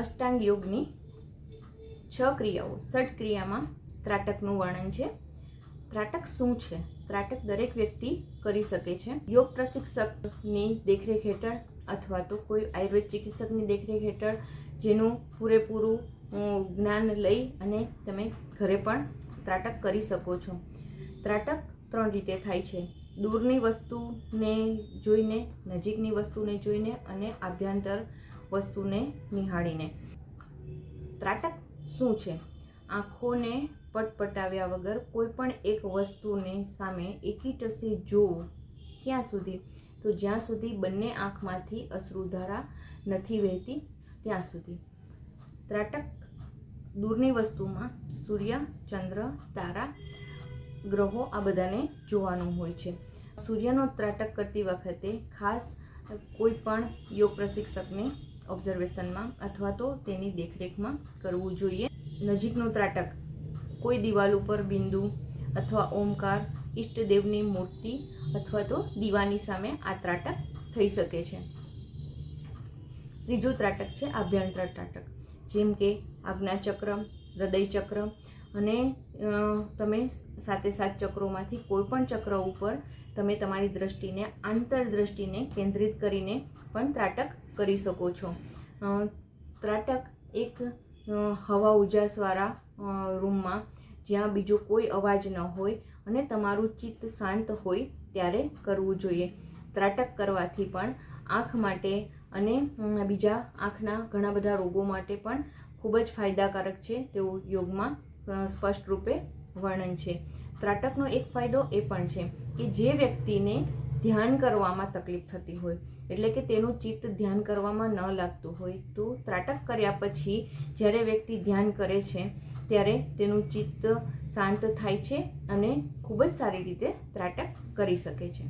અષ્ટાંગ યોગની છ ક્રિયાઓ. ષટ ક્રિયામાં ત્રાટકનું વર્ણન છે. ત્રાટક શું છે? ત્રાટક દરેક વ્યક્તિ કરી શકે છે. યોગ પ્રશિક્ષકની દેખરેખ હેઠળ અથવા તો કોઈ આયુર્વેદ ચિકિત્સકની દેખરેખ હેઠળ જેનું પૂરેપૂરું જ્ઞાન લઈ અને તમે ઘરે પણ ત્રાટક કરી શકો છો. ત્રાટક ત્રણ રીતે થાય છે. દૂરની વસ્તુને જોઈને, નજીકની વસ્તુને જોઈને અને આભ્યંતર વસ્તુને નિહાળીને. ત્રાટક શું છે? આંખોને પટપટાવ્યા વગર કોઈ પણ એક વસ્તુને સામે એકીટસે જોવું ક્યાં સુધી? તો જ્યાં સુધી બંને આંખમાંથી અશ્રુધારા નથી વહેતી, ત્યાં સુધી. ત્રાટક દૂરની વસ્તુમાં સૂર્ય, ચંદ્ર, તારા ગ્રહો આ બધાને જોવાનું હોય છે. સૂર્યનો ત્રાટક કરતી વખતે ખાસ કોઈ પણ યોગ પ્રશિક્ષકને ઓબ્ઝર્વેશનમાં અથવા તો તેની દેખરેખમાં કરવું જોઈએ. નજીકનો ત્રાટક, કોઈ દિવાલ ઉપર બિંદુ અથવા ઓમકાર, ઈષ્ટદેવની મૂર્તિ અથવા તો દીવાની સામે આ ત્રાટક થઈ શકે છે. ત્રીજું ત્રાટક છે આભ્યંતર ત્રાટક, જેમ કે આજ્ઞાચક્ર, હૃદયચક્ર અને તમે સાતે સાત ચક્રોમાંથી કોઈ પણ ચક્ર ઉપર તમે તમારી દ્રષ્ટિને, આંતરદ્રષ્ટિને કેન્દ્રિત કરીને પણ ત્રાટક કરી શકો છો. ત્રાટક એક હવા ઉજાસવાળા રૂમમાં જ્યાં બીજો કોઈ અવાજ ન હોય અને તમારું ચિત્ત શાંત હોય ત્યારે કરવું જોઈએ. ત્રાટક કરવાથી પણ આંખ માટે અને બીજા આંખના ઘણા બધા રોગો માટે પણ ખૂબ જ ફાયદાકારક છે તેવું યોગમાં સ્પષ્ટ રૂપે વર્ણન છે. ત્રાટકનો એક ફાયદો એ પણ છે કે જે વ્યક્તિને ધ્યાન કરવામાં તકલીફ થતી હોય, એટલે કે તેનું ચિત્ત ધ્યાન કરવામાં ન લાગતું હોય, તો ત્રાટક કર્યા પછી જ્યારે વ્યક્તિ ધ્યાન કરે છે, ત્યારે તેનું ચિત્ત શાંત થાય છે અને ખૂબ જ સારી રીતે ત્રાટક કરી શકે છે.